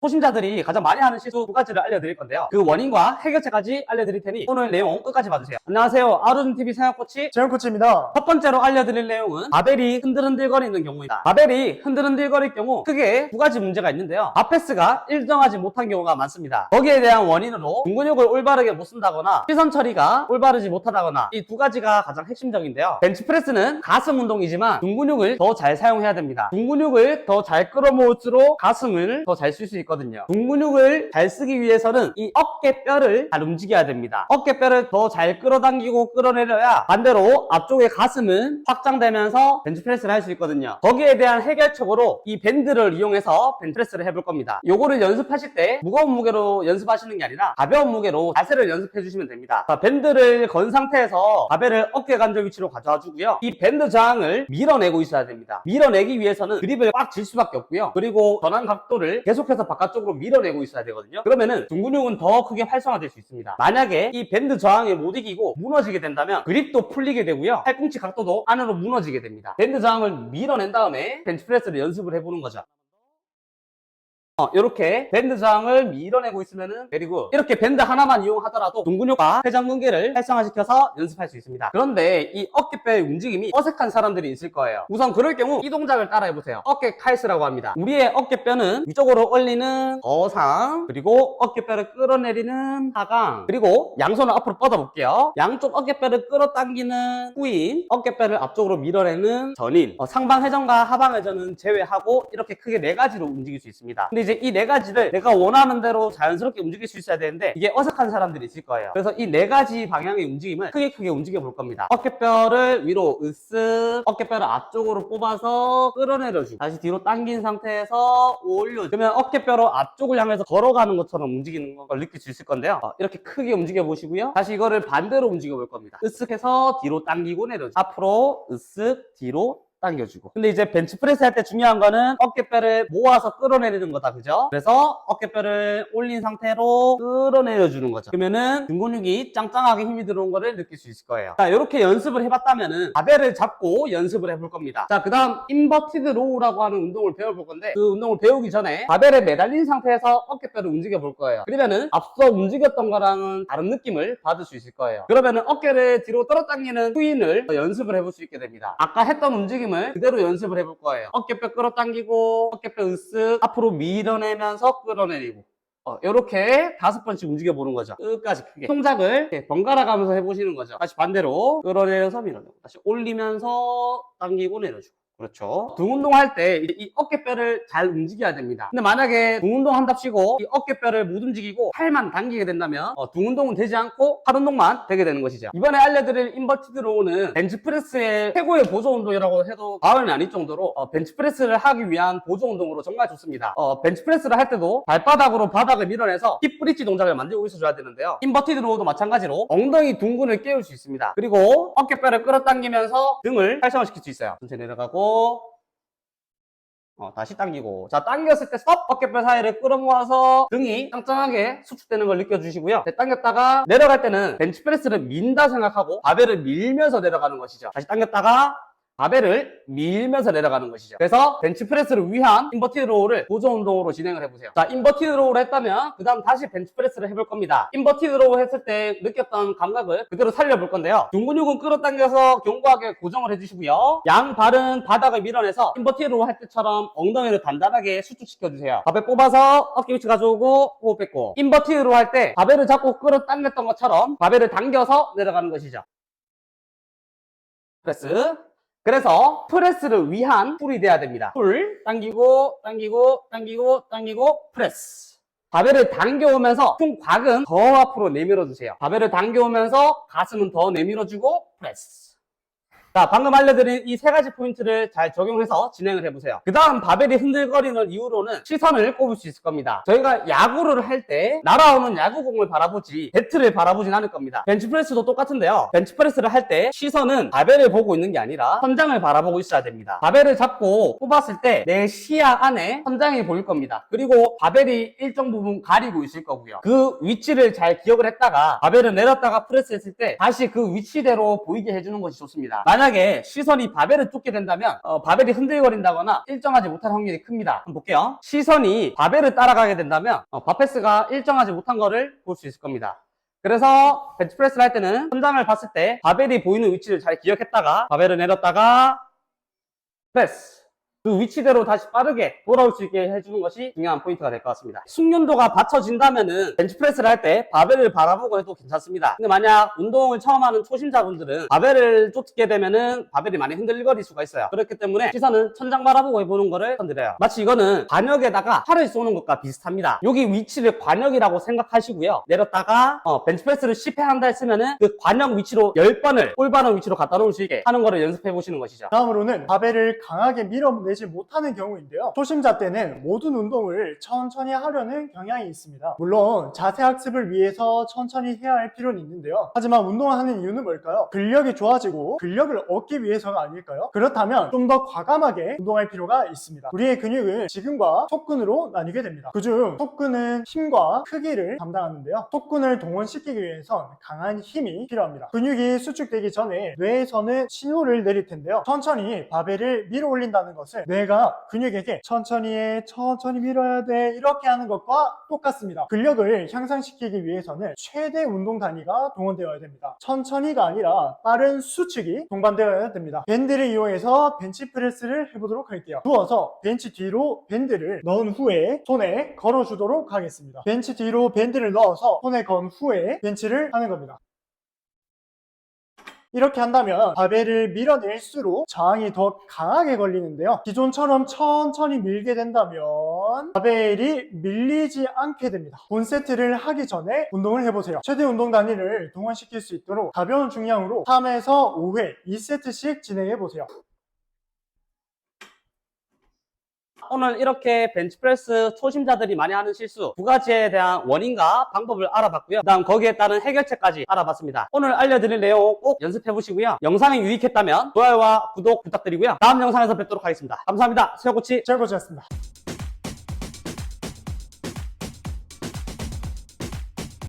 초심자들이 가장 많이 하는 실수 두 가지를 알려드릴 건데요. 그 원인과 해결책까지 알려드릴 테니 오늘 내용 끝까지 봐주세요. 안녕하세요. 아르준TV 생활코치 재현 코치입니다. 첫 번째로 알려드릴 내용은 바벨이 흔들흔들거리는 경우입니다. 바벨이 흔들흔들거릴 경우 크게 두 가지 문제가 있는데요. 아페스가 일정하지 못한 경우가 많습니다. 거기에 대한 원인으로 중근육을 올바르게 못 쓴다거나 시선 처리가 올바르지 못하다거나 이 두 가지가 가장 핵심적인데요. 벤치프레스는 가슴 운동이지만 중근육을 더 잘 사용해야 됩니다. 중근육을 더 잘 끌어모을수록 가슴을 더 잘 쓸 수 있 거든요. 중근육을 잘 쓰기 위해서는 이 어깨뼈를 잘 움직여야 됩니다. 어깨뼈를 더 잘 끌어당기고 끌어내려야 반대로 앞쪽의 가슴은 확장되면서 벤치프레스를 할 수 있거든요. 거기에 대한 해결책으로 이 밴드를 이용해서 벤치프레스를 해볼 겁니다. 요거를 연습하실 때 무거운 무게로 연습하시는 게 아니라 가벼운 무게로 자세를 연습해 주시면 됩니다. 자, 밴드를 건 상태에서 바벨을 어깨 관절 위치로 가져와 주고요. 이 밴드 저항을 밀어내고 있어야 됩니다. 밀어내기 위해서는 그립을 꽉 질 수밖에 없고요. 그리고 전환 각도를 계속해서 바 깥쪽으로 밀어내고 있어야 되거든요. 그러면은 중근육은 더 크게 활성화될 수 있습니다. 만약에 이 밴드 저항에 못 이기고 무너지게 된다면 그립도 풀리게 되고요. 팔꿈치 각도도 안으로 무너지게 됩니다. 밴드 저항을 밀어낸 다음에 벤치프레스를 연습을 해보는 거죠. 어, 이렇게 밴드 저항을 밀어내고 있으면은 그리고 이렇게 밴드 하나만 이용하더라도 동근육과 회전근개를 활성화시켜서 연습할 수 있습니다. 그런데 이 어깨뼈의 움직임이 어색한 사람들이 있을 거예요. 우선 그럴 경우 이 동작을 따라해보세요. 어깨 칼스라고 합니다. 우리의 어깨뼈는 위쪽으로 올리는 거상 그리고 어깨뼈를 끌어내리는 하강 그리고 양손을 앞으로 뻗어볼게요. 양쪽 어깨뼈를 끌어당기는 후인 어깨뼈를 앞쪽으로 밀어내는 전인 어, 상방 회전과 하방 회전은 제외하고 이렇게 크게 네 가지로 움직일 수 있습니다. 근데 이제 이 네 가지를 내가 원하는 대로 자연스럽게 움직일 수 있어야 되는데 이게 어색한 사람들이 있을 거예요. 그래서 이 네 가지 방향의 움직임을 크게 크게 움직여 볼 겁니다. 어깨뼈를 위로 으쓱 어깨뼈를 앞쪽으로 뽑아서 끌어내려주고 다시 뒤로 당긴 상태에서 올려주고 그러면 어깨뼈로 앞쪽을 향해서 걸어가는 것처럼 움직이는 걸 느낄 수 있을 건데요. 어, 이렇게 크게 움직여 보시고요. 다시 이거를 반대로 움직여 볼 겁니다. 으쓱해서 뒤로 당기고 내려주고 앞으로 으쓱 뒤로 당겨주고. 근데 이제 벤치프레스 할 때 중요한 거는 어깨뼈를 모아서 끌어내리는 거다, 그죠? 그래서 어깨뼈를 올린 상태로 끌어내려 주는 거죠. 그러면은 등 근육이 짱짱하게 힘이 들어온 거를 느낄 수 있을 거예요. 자, 이렇게 연습을 해봤다면은 바벨을 잡고 연습을 해볼 겁니다. 자, 그 다음 인버티드 로우라고 하는 운동을 배워볼 건데 그 운동을 배우기 전에 바벨에 매달린 상태에서 어깨뼈를 움직여 볼 거예요. 그러면은 앞서 움직였던 거랑은 다른 느낌을 받을 수 있을 거예요. 그러면은 어깨를 뒤로 끌어당기는 후인을 연습을 해볼 수 있게 됩니다. 아까 했던 움직임 을 그대로 연습을 해볼 거예요. 어깨뼈 끌어당기고 어깨뼈 으쓱 앞으로 밀어내면서 끌어내리고 어, 이렇게 다섯 번씩 움직여 보는 거죠. 끝까지 크게. 동작을 번갈아 가면서 해보시는 거죠. 다시 반대로 끌어내려서 밀어내고 다시 올리면서 당기고 내려주고. 그렇죠. 등 운동할 때 이 어깨뼈를 잘 움직여야 됩니다. 근데 만약에 등 운동 한답시고 이 어깨뼈를 못 움직이고 팔만 당기게 된다면 어, 등 운동은 되지 않고 팔 운동만 되게 되는 것이죠. 이번에 알려드릴 인버티드 로우는 벤치프레스의 최고의 보조 운동이라고 해도 과언이 아닐 정도로 어, 벤치프레스를 하기 위한 보조 운동으로 정말 좋습니다. 어, 벤치프레스를 할 때도 발바닥으로 바닥을 밀어내서 힙 브릿지 동작을 만들고 있어줘야 되는데요. 인버티드 로우도 마찬가지로 엉덩이 둥근을 깨울 수 있습니다. 그리고 어깨뼈를 끌어당기면서 등을 활성화시킬 수 있어요. 천천히 내려가고 어, 다시 당기고. 자, 당겼을 때 스톱! 어깨뼈 사이를 끌어모아서 등이 짱짱하게 수축되는 걸 느껴주시고요. 네, 당겼다가 내려갈 때는 벤치프레스를 민다 생각하고 바벨을 밀면서 내려가는 것이죠. 다시 당겼다가 바벨을 밀면서 내려가는 것이죠. 그래서 벤치프레스를 위한 인버티드 로우를 보조 운동으로 진행을 해보세요. 자, 인버티드 로우를 했다면 그 다음 다시 벤치프레스를 해볼 겁니다. 인버티드 로우 했을 때 느꼈던 감각을 그대로 살려볼 건데요. 등 근육은 끌어당겨서 견고하게 고정을 해주시고요. 양 발은 바닥을 밀어내서 인버티드 로우 할 때처럼 엉덩이를 단단하게 수축시켜주세요. 바벨 뽑아서 어깨 위치 가져오고 호흡 뺏고 인버티드 로우 할 때 바벨을 잡고 끌어당겼던 것처럼 바벨을 당겨서 내려가는 것이죠. 프레스 그래서 프레스를 위한 풀이 돼야 됩니다. 풀 당기고 당기고 당기고 당기고 프레스. 바벨을 당겨오면서 흉곽은 더 앞으로 내밀어 주세요. 바벨을 당겨오면서 가슴은 더 내밀어 주고 프레스. 자, 방금 알려드린 이 세 가지 포인트를 잘 적용해서 진행을 해보세요. 그 다음 바벨이 흔들거리는 이유로는 시선을 꼽을 수 있을 겁니다. 저희가 야구를 할 때 날아오는 야구공을 바라보지 배트를 바라보진 않을 겁니다. 벤치프레스도 똑같은데요. 벤치프레스를 할 때 시선은 바벨을 보고 있는 게 아니라 선장을 바라보고 있어야 됩니다. 바벨을 잡고 뽑았을 때 내 시야 안에 선장이 보일 겁니다. 그리고 바벨이 일정 부분 가리고 있을 거고요. 그 위치를 잘 기억을 했다가 바벨을 내렸다가 프레스했을 때 다시 그 위치대로 보이게 해주는 것이 좋습니다. 만약에 시선이 바벨을 쫓게 된다면 어, 바벨이 흔들거린다거나 일정하지 못할 확률이 큽니다. 한번 볼게요. 시선이 바벨을 따라가게 된다면 어, 바페스가 일정하지 못한 거를 볼 수 있을 겁니다. 그래서 벤치프레스를 할 때는 현장을 봤을 때 바벨이 보이는 위치를 잘 기억했다가 바벨을 내렸다가 프레스 그 위치대로 다시 빠르게 돌아올 수 있게 해주는 것이 중요한 포인트가 될 것 같습니다. 숙련도가 받쳐진다면은 벤치프레스를 할 때 바벨을 바라보고 해도 괜찮습니다. 근데 만약 운동을 처음 하는 초심자분들은 바벨을 쫓게 되면은 바벨이 많이 흔들거릴 수가 있어요. 그렇기 때문에 시선은 천장 바라보고 해보는 거를 선드려요. 마치 이거는 관역에다가 팔을 쏘는 것과 비슷합니다. 여기 위치를 관역이라고 생각하시고요. 내렸다가 어, 벤치프레스를 10회 한다 했으면은 그 관역 위치로 10번을 올바른 위치로 갖다 놓을 수 있게 하는 거를 연습해 보시는 것이죠. 다음으로는 바벨을 강하게 밀어 내지 못하는 경우인데요. 초심자 때는 모든 운동을 천천히 하려는 경향이 있습니다. 물론 자세 학습을 위해서 천천히 해야 할 필요는 있는데요. 하지만 운동을 하는 이유는 뭘까요? 근력이 좋아지고 근력을 얻기 위해서가 아닐까요? 그렇다면 좀 더 과감하게 운동할 필요가 있습니다. 우리의 근육은 지근과 속근으로 나뉘게 됩니다. 그중 속근은 힘과 크기를 담당하는데요. 속근을 동원시키기 위해선 강한 힘이 필요합니다. 근육이 수축되기 전에 뇌에서는 신호를 내릴 텐데요. 천천히 바벨을 밀어 올린다는 것은 뇌가 근육에게 천천히 해, 천천히 밀어야 돼 이렇게 하는 것과 똑같습니다. 근력을 향상시키기 위해서는 최대 운동 단위가 동원되어야 됩니다. 천천히가 아니라 빠른 수축이 동반되어야 됩니다. 밴드를 이용해서 벤치프레스를 해보도록 할게요. 누워서 벤치 뒤로 밴드를 넣은 후에 손에 걸어주도록 하겠습니다. 벤치 뒤로 밴드를 넣어서 손에 건 후에 벤치를 하는 겁니다. 이렇게 한다면 바벨을 밀어낼수록 저항이 더 강하게 걸리는데요. 기존처럼 천천히 밀게 된다면 바벨이 밀리지 않게 됩니다. 본 세트를 하기 전에 운동을 해보세요. 최대 운동 단위를 동원시킬 수 있도록 가벼운 중량으로 3에서 5회 2세트씩 진행해보세요. 오늘 이렇게 벤치프레스 초심자들이 많이 하는 실수 두 가지에 대한 원인과 방법을 알아봤고요. 그다음 거기에 따른 해결책까지 알아봤습니다. 오늘 알려드릴 내용 꼭 연습해 보시고요. 영상이 유익했다면 좋아요와 구독 부탁드리고요. 다음 영상에서 뵙도록 하겠습니다. 감사합니다. 잘 고생하셨습니다.